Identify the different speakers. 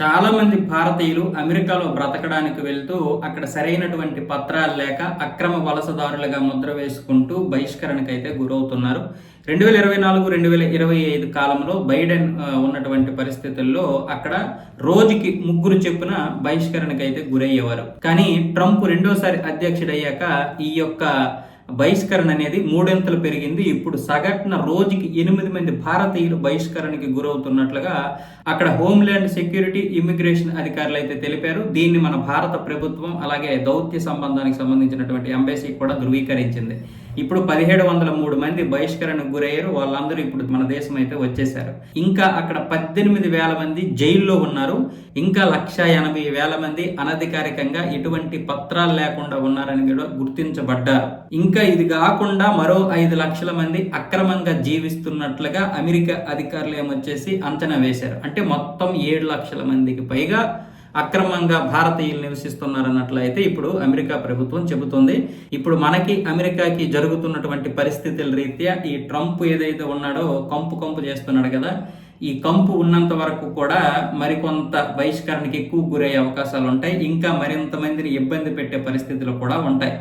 Speaker 1: చాలామంది భారతీయులు అమెరికాలో బ్రతకడానికి వెళ్తూ అక్కడ సరైనటువంటి పత్రాలు లేక అక్రమ వలసదారులుగా ముద్ర వేసుకుంటూ బహిష్కరణకైతే గురవుతున్నారు. రెండు వేల ఇరవై నాలుగు రెండు వేల ఇరవై ఐదు కాలంలో బైడెన్ ఉన్నటువంటి పరిస్థితుల్లో అక్కడ రోజుకి ముగ్గురు చెప్పున బహిష్కరణకైతే గురయ్యేవారు. కానీ ట్రంప్ రెండోసారి అధ్యక్షుడయ్యాక ఈ యొక్క బహిష్కరణ అనేది మూడెంతలు పెరిగింది. ఇప్పుడు సగటున రోజుకి ఎనిమిది మంది భారతీయులు బహిష్కరణకి గురవుతున్నట్లుగా అక్కడ హోమ్ల్యాండ్ సెక్యూరిటీ ఇమిగ్రేషన్ అధికారులు అయితే తెలిపారు. దీన్ని మన భారత ప్రభుత్వం అలాగే దౌత్య సంబంధానికి సంబంధించినటువంటి ఎంబసీ కూడా ధృవీకరించింది. ఇప్పుడు పదిహేడు వందల మూడు మంది బహిష్కరణకు గురయ్యారు. వాళ్ళందరూ ఇప్పుడు మన దేశం అయితే వచ్చేసారు ఇంకా అక్కడ పద్దెనిమిది వేల మంది జైల్లో ఉన్నారు. ఇంకా లక్ష ఎనభై వేల మంది అనధికారికంగా ఎటువంటి పత్రాలు లేకుండా ఉన్నారని కూడా గుర్తించబడ్డారు. ఇంకా ఇది కాకుండా మరో ఐదు లక్షల మంది అక్రమంగా జీవిస్తున్నట్లుగా అమెరికా అధికారులు ఏమొచ్చేసి అంచనా వేశారు. అంటే మొత్తం ఏడు లక్షల మందికి పైగా అక్రమంగా భారతీయులు నివసిస్తున్నారన్నట్లయితే ఇప్పుడు అమెరికా ప్రభుత్వం చెబుతుంది. ఇప్పుడు మనకి అమెరికాకి జరుగుతున్నటువంటి పరిస్థితుల రీత్యా ఈ ట్రంప్ ఏదైతే ఉన్నాడో కంపు కంపు చేస్తున్నాడు కదా. ఈ కంపు ఉన్నంత వరకు కూడా మరికొంత బహిష్కరణకి ఎక్కువ గురయ్యే అవకాశాలు ఉంటాయి. ఇంకా మరింత మందిని ఇబ్బంది పెట్టే పరిస్థితులు కూడా ఉంటాయి.